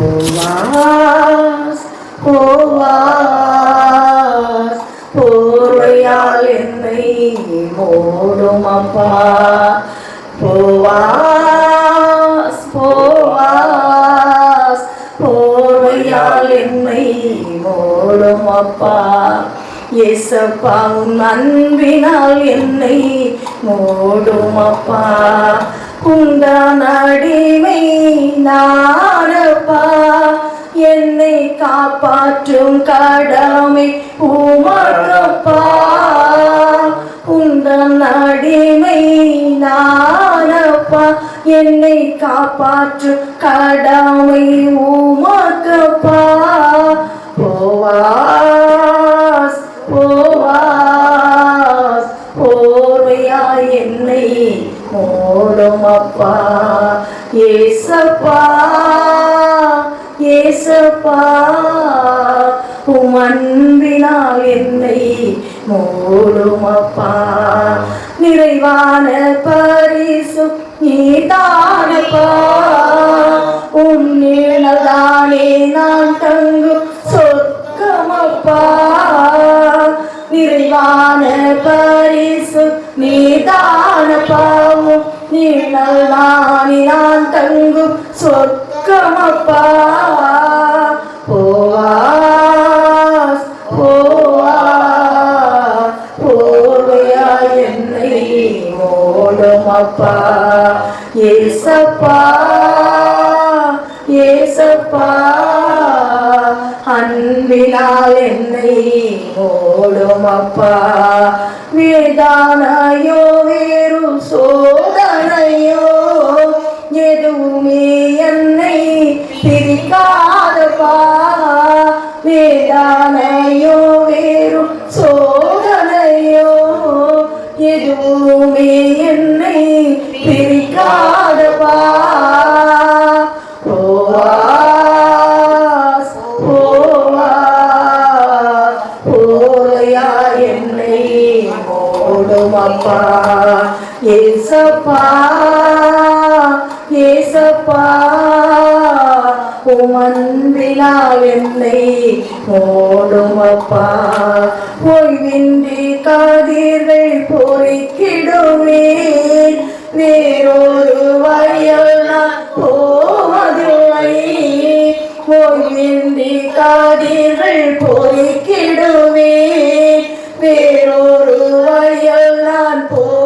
Boaz Boaz. போர்வையால் என்னை மூடும் அப்பா. Boaz Boaz. போர்வையால் என்னை மூடும் அப்பா. இயேசப்பா உன் அன்பினால் என்னை மூடும் அப்பா. உண்டான அடிமை நாடப்பா என்னை காப்பாற்றும் கடமை உமக்கப்பா உந்தன் அடிமை நானப்பா. என்னை காப்பாற்றும் கடமை உமக்கப்பா போவாஸ் போவாஸ். போர்வையா என்னை மூடும் அப்பா ஏசப்பா. ஏசப்பா உம் அன்பினால் என்னை மூடும் அப்பா நிறைவான பரிசு நீதானப்பா உன் நீளதானே நான் தங்கும் சொக்கமப்பா நிறைவான பரிசு நீதானப்பாவும் நிழல் நானே நான் தங்கும் சொக்கமப்பா ஓடும் அப்பா ஏசப்பா ஏசப்பா. அன்பினால் என்னை ஓடும் அப்பா வேதானையோ வேறு சோதனையோ எதுவுமே என்னை பிரிக்காதப்பா. வேதானையோ வேறு சோதனையோ எதுவும் செல்வோம் அப்பா ஏசப்பா ஏசப்பா உமன்பிலால் என்னை ஓடும் அப்பா ஓய்வின்றி காதீர்கள் பொறிக்கிடுமே வேறொரு வயல்லாம் போவதில்லை. ஓய்வின்றி காதீர்கள் பொறிக்கிடுமே வேறொரு வயல் campo.